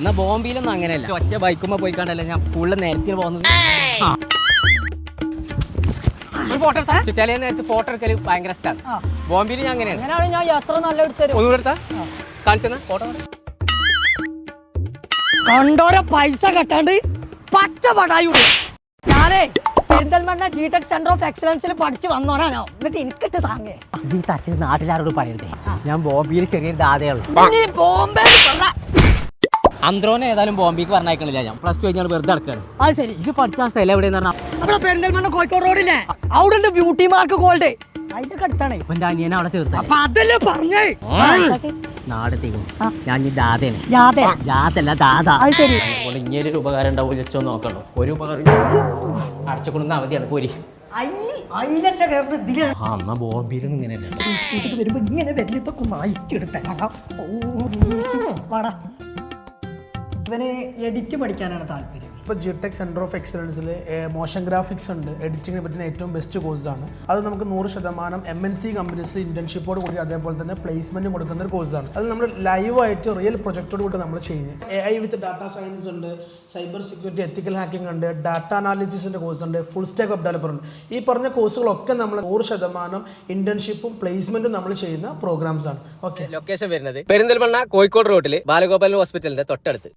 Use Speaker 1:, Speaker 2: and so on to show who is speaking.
Speaker 1: എന്നാ ബോംബെയിലൊന്നും അങ്ങനെയല്ല. ഒറ്റ ബൈക്കുമ്പോ പോയി കണ്ടല്ലേ ഞാൻ ഫുള്ള് നേരത്തെ പോകുന്നത്. ചില നേരത്ത് ഫോട്ടോ എടുക്കൽ ഭയങ്കര ഇഷ്ടമാണ്. ബോംബെയിൽ ഞാൻ അങ്ങനെയാണ്.
Speaker 2: ഞാൻ എത്ര നല്ല എടുത്തരും
Speaker 1: ഒന്നുകൂടെ എടുത്താ? കാണിച്ചെന്ന? ഫോട്ടോ
Speaker 2: കണ്ടോരെ പൈസ കെട്ടാണ്ട്? പച്ച പടായി ഞാനേ Perinthalmanna G tech centre of എക്സലൻസിൽ പഠിച്ചു വന്നോനാണോ എന്നിട്ട് എനിക്കിട്ട് താങ്ങേ.
Speaker 1: ഈ തച്ചു നാട്ടിലാരോട് പറയരുതേ. ഞാൻ ബോംബെയിൽ ചെറിയൊരു ദാതയുള്ളൂ
Speaker 2: ഇനി ബോംബെ
Speaker 1: അന്ത്രോനെ ഏതായാലും ബോംബേക്ക് പറഞ്ഞേക്കണില്ല ഞാൻ പ്ലസ് ടു കഴിഞ്ഞാൽ വെറുതെ അടക്കാണ്
Speaker 2: അത് ശരി.
Speaker 1: ഇത് പഠിച്ച സ്ഥലം എവിടെയെന്ന് പറഞ്ഞാൽ
Speaker 2: നമ്മുടെ പെരിന്തൽമണ്ണ കോഴിക്കോട് റോഡില്ലേ അവിടെ ഉണ്ട് ബ്യൂട്ടി മാർക്ക് ഗോൾഡ് അതിന്റെ അടുത്താണ്.
Speaker 1: ഇപ്പൊ എന്റെ അനിയനെ അവിടെ ചേർത്ത.
Speaker 2: അപ്പൊ അതല്ലേ പറഞ്ഞേ?
Speaker 1: നാടെത്തിക്കും. ഞാൻ
Speaker 2: ശരി.
Speaker 1: ഇങ്ങനെ ഒരു ഉപകാരം ഉണ്ടാവും വെച്ചോ നോക്കണ്ടോ? ഒരു ഉപകാരം അവധിയാണ് പോരി.
Speaker 2: ഇതിലാണ് ഇവന് എഡിറ്റ് പഠിക്കാനാണ് താല്പര്യം.
Speaker 3: ഇപ്പോൾ ജിടെക് സെന്റർ ഓഫ് എക്സലൻസിൽ മോഷൻ ഗ്രാഫിക്സ് ഉണ്ട്. എഡിറ്റിങ്ങിനെ പറ്റുന്ന ഏറ്റവും ബെസ്റ്റ് കോഴ്സാണ് അത് നമുക്ക് നൂറ് ശതമാനം എം എൻ സി കമ്പനീസിൽ ഇന്റേൺഷിപ്പോട് കൂടി അതേപോലെ തന്നെ പ്ലേസ്മെന്റ് കൊടുക്കുന്ന ഒരു കോഴ്സാണ് അത് നമ്മൾ ലൈവായിട്ട് റിയൽ പ്രൊജക്റ്റോട് കൂടി നമ്മൾ ചെയ്യുന്നത്. A I with data science ഉണ്ട് സൈബർ സെക്യൂരിറ്റി എത്തിക്കൽ ഹാക്കിംഗ് ഉണ്ട് ഡാറ്റ അനാലിസിസിന്റെ കോഴ്സ് ഉണ്ട് ഫുൾ സ്റ്റാക്ക് വെബ് ഡെവലപ്പർ ഉണ്ട്. ഈ പറഞ്ഞ കോഴ്സുകളൊക്കെ നമ്മൾ നൂറ് ശതമാനം ഇന്റേൺഷിപ്പും പ്ലേസ്മെന്റും നമ്മൾ ചെയ്യുന്ന പ്രോഗ്രാംസ് ആണ്. ഓക്കെ
Speaker 1: ലൊക്കേഷൻ വരുന്നത്. പെരിന്തൽമണ്ണ കോഴിക്കോട് റോഡിൽ ബാലഗോപാലൻ ഹോസ്പിറ്റലിന്റെ തൊട്ടടുത്ത്.